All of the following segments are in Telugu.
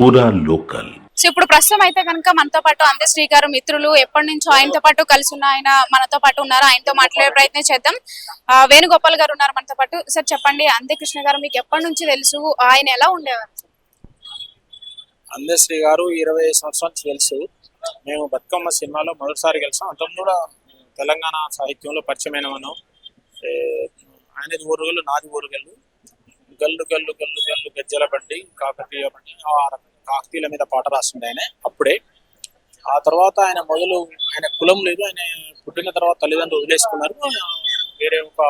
పూరా లోకల్. సో ఇప్పుడు ప్రస్తుతం అయితే కనుక మనతో పాటు అందశ్రీ గారు మిత్రులు ఎప్పటి నుంచో ఆయనతో పాటు కలిసి ఉన్న ఆయన మనతో పాటు ఉన్నారు. ఆయనతో మాట్లాడే ప్రయత్నం చేద్దాం. ఆ, వేణుగోపాల్ గారు ఉన్నారు మనతో పాటు. సార్ చెప్పండి అంత్యకృష్ణ గారు మీకు ఎప్పటి నుంచి తెలుసు? ఆయన ఎలా ఉండేవారు? అందశ్రీ గారు ఇరవై ఐదు సంవత్సరాల నుంచి తెలుసు. మేము బతుకమ్మ సినిమాలో మొదటిసారి కలిసాం అంతకు కూడా తెలంగాణ సాహిత్యంలో పరిచయమైన మనం ఆయనది ఊరుగల్లు నాది ఊరుగల్లు గల్లు గల్లు గల్లు గల్లు గజ్జల బండి కాకతీయ బండి ఆ రకంగా. కాకతీయుల మీద పాట రాసింది ఆయన అప్పుడే. ఆ తర్వాత ఆయన మొదలు ఆయన కులం లేదు ఆయన పుట్టిన తర్వాత తల్లిదండ్రులు వదిలేసుకున్నారు. వేరే ఒక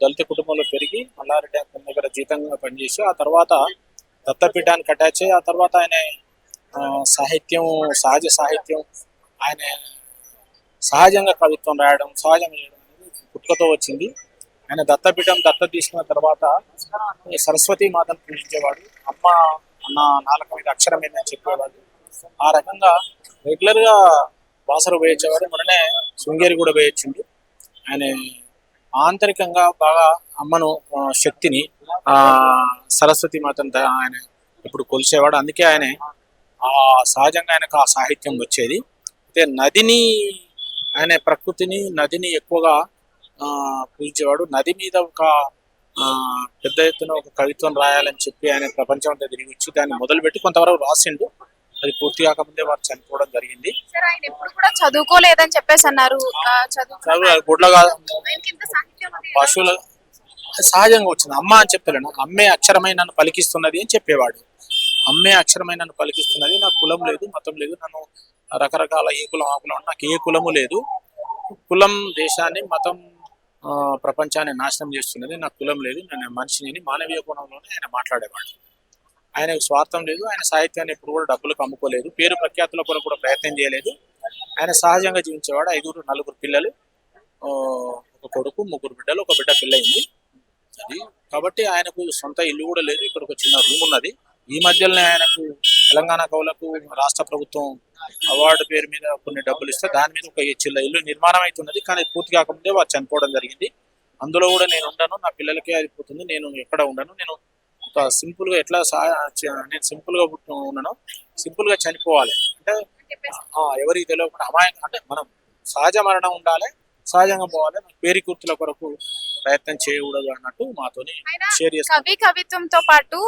దళిత కుటుంబంలో పెరిగి మల్లారెడ్డి అతని దగ్గర జీతంగా పనిచేసి ఆ తర్వాత దత్తపీఠానికి అటాచ్ అయ్యి ఆ తర్వాత ఆయన ఆ, సాహిత్యం సహజ సాహిత్యం ఆయన సహజంగా కవిత్వం రాయడం సహజంగా చేయడం అనేది పుట్టుకతో వచ్చింది. ఆయన దత్తపీఠం దత్త తీసుకున్న తర్వాత సరస్వతి మాతను పూజించేవాడు. అమ్మ నా నాలుగు మీద అక్షరం మీద చెప్పేవాడు ఆ రకంగా రెగ్యులర్గా బాసరు వేయించేవాడు మొన్ననే శృంగేరి కూడా వేయించిండు ఆయన ఆంతరికంగా బాగా అమ్మను శక్తిని ఆ సరస్వతి మాతను ఆయన ఇప్పుడు కొలిసేవాడు అందుకే ఆయన ఆ సహజంగా ఆయనకు ఆ సాహిత్యం వచ్చేది. అయితే నదిని ఆయన ప్రకృతిని నదిని ఎక్కువగా ఆ పూజించేవాడు. నది మీద ఒక పెద్ద ఎత్తున ఒక కవిత్వం రాయాలని చెప్పి ఆయన ప్రపంచం అంతా తిరిగి వచ్చి దాన్ని మొదలుపెట్టి కొంతవరకు రాసిండు. అది పూర్తి కాకముందే వారు చనిపోవడం జరిగింది. కూడా చదువుకోలేదని చెప్పేసి అన్నారు. పశువుల సహజంగా వచ్చింది. అమ్మ అని చెప్పలేను. అమ్మే అక్షరమై నన్ను పలికిస్తున్నది అని చెప్పేవాడు. అమ్మే అక్షరమై నన్ను పలికిస్తున్నది. నాకు కులం లేదు మతం లేదు. నన్ను రకరకాల ఏ కులం ఆ కులం నాకు ఏ కులము లేదు. కులం దేశాన్ని మతం ప్రపంచాన్ని నాశనం చేస్తున్నది. నాకు కులం లేదు నేను మనిషిని మానవీయ కోణంలోనే ఆయన మాట్లాడేవాడు. ఆయనకు స్వార్థం లేదు ఆయన సాహిత్యాన్ని ఎప్పుడు కూడా డబ్బులకు అమ్ముకోలేదు పేరు ప్రఖ్యాతుల కొరకు కూడా ప్రయత్నం చేయలేదు. ఆయన సహజంగా జీవించేవాడు ఐదుగురు నలుగురు పిల్లలు ఒక కొడుకు ముగ్గురు బిడ్డలు ఒక బిడ్డ పెళ్ళయింది. అది కాబట్టి ఆయనకు సొంత ఇల్లు కూడా లేదు ఇక్కడ ఒక చిన్న రూమ్ ఉన్నది. ఈ మధ్యలోనే ఆయనకు తెలంగాణ కవులకు రాష్ట్ర ప్రభుత్వం అవార్డు పేరు మీద కొన్ని డబ్బులు ఇస్తే దాని మీద ఒక చిల్ల ఇల్లు నిర్మాణం అవుతున్నది. కానీ పూర్తి కాకముందే వారు చనిపోవడం జరిగింది. అందులో కూడా నేను ఉండను. నా పిల్లలకే అది పోతుంది నేను ఎక్కడ ఉండను. నేను ఒక సింపుల్గా ఎట్లా సా నేను సింపుల్గా ఉన్నాను. సింపుల్గా చనిపోవాలి. అంటే ఎవరికి తెలియకుండా అమాయకం అంటే మనం సహజ మరణం ఉండాలి. సహజంగా పోవాలి. పేరు గుర్తుల కొరకు ప్రయత్నం చేయకూడదు అన్నట్టు మాతోని ఆయన షేర్ కవి కవిత్వంతో పాటు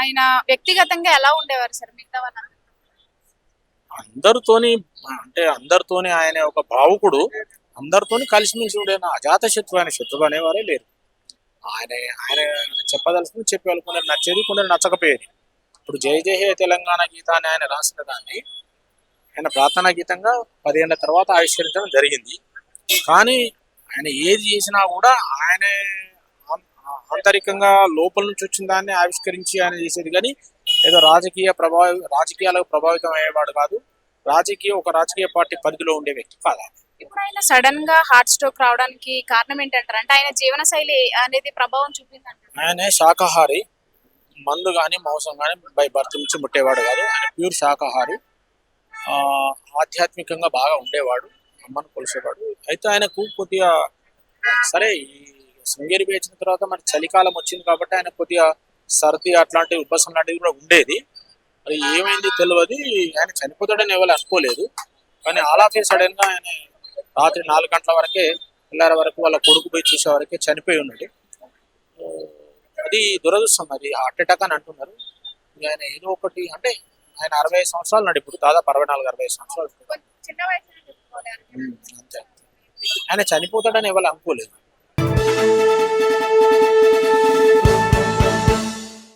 ఆయన వ్యక్తిగతంగా ఎలా ఉండేవారు సార్ మిగతా అందరితోని అంటే అందరితోని ఆయన ఒక భావుకుడు. అందరితోని కలిసిమెలిసి ఉండే అజాత శత్రువు ఆయన శత్రువు అనేవారే లేరు. ఆయన ఆయన చెప్పదలుచుకుని చెప్పేవాళ్ళు. కొందరు నచ్చేది కొందరు నచ్చకపోయేది. ఇప్పుడు జయ జయ హే తెలంగాణ గీతాన్ని ఆయన రాసిన దాన్ని ఆయన ప్రార్థనా గీతంగా పదిహేళ్ళ తర్వాత ఆవిష్కరించడం జరిగింది. కానీ ఆయన ఏది చేసినా కూడా ఆయన ఆంతరికంగా లోపల నుంచి వచ్చిన దాన్ని ఆవిష్కరించి ఆయన చేసేది. కానీ ఏదో రాజకీయ ప్రభావ రాజకీయాలకు ప్రభావితం అయ్యేవాడు కాదు. రాజకీయ ఒక రాజకీయ పార్టీ పరిధిలో ఉండే వ్యక్తి కాదు. ఇప్పుడు ఆయన సడన్గా హార్ట్ స్ట్రోక్ రావడానికి కారణం ఏంటంటారు? అంటే ఆయన జీవన శైలి అనేది ప్రభావం చూపిందంటారు? ఆయన శాకాహారి మందు కానీ మాంసం కానీ బై బర్త్ నుంచి ముట్టేవాడు కాదు. ఆయన ప్యూర్ శాకాహారి. ఆ, ఆధ్యాత్మికంగా బాగా ఉండేవాడు. అమ్మను కొలిసేవాడు అయితే ఆయనకు కొద్దిగా సరే ఈ శృంగేరి వేచిన తర్వాత మరి చలికాలం వచ్చింది కాబట్టి ఆయన కొద్దిగా సర్ది అట్లాంటి ఉబ్బసం లాంటివి కూడా ఉండేది. మరి ఏమైంది తెలియదు ఆయన చనిపోతాడని ఎవరు అనుకోలేదు. కానీ ఆల్ ఆఫ్ ఏ సడన్గా ఆయన రాత్రి నాలుగు గంటల వరకే పిల్లల వరకు వాళ్ళ కొడుకు పోయి చూసే వరకే చనిపోయి ఉన్నాడు. అది దురదృష్టం అది హార్ట్ అటాక్ అని అంటున్నారు. ఆయన ఏదో ఒకటి అంటే ఆయన అరవై ఐదు సంవత్సరాలు నాడు ఇప్పుడు. దాదాపు అరవై నాలుగు అరవై ఐదు సంవత్సరాలు. ఆయన చనిపోతాడని ఎవరు అనుకోలేదు.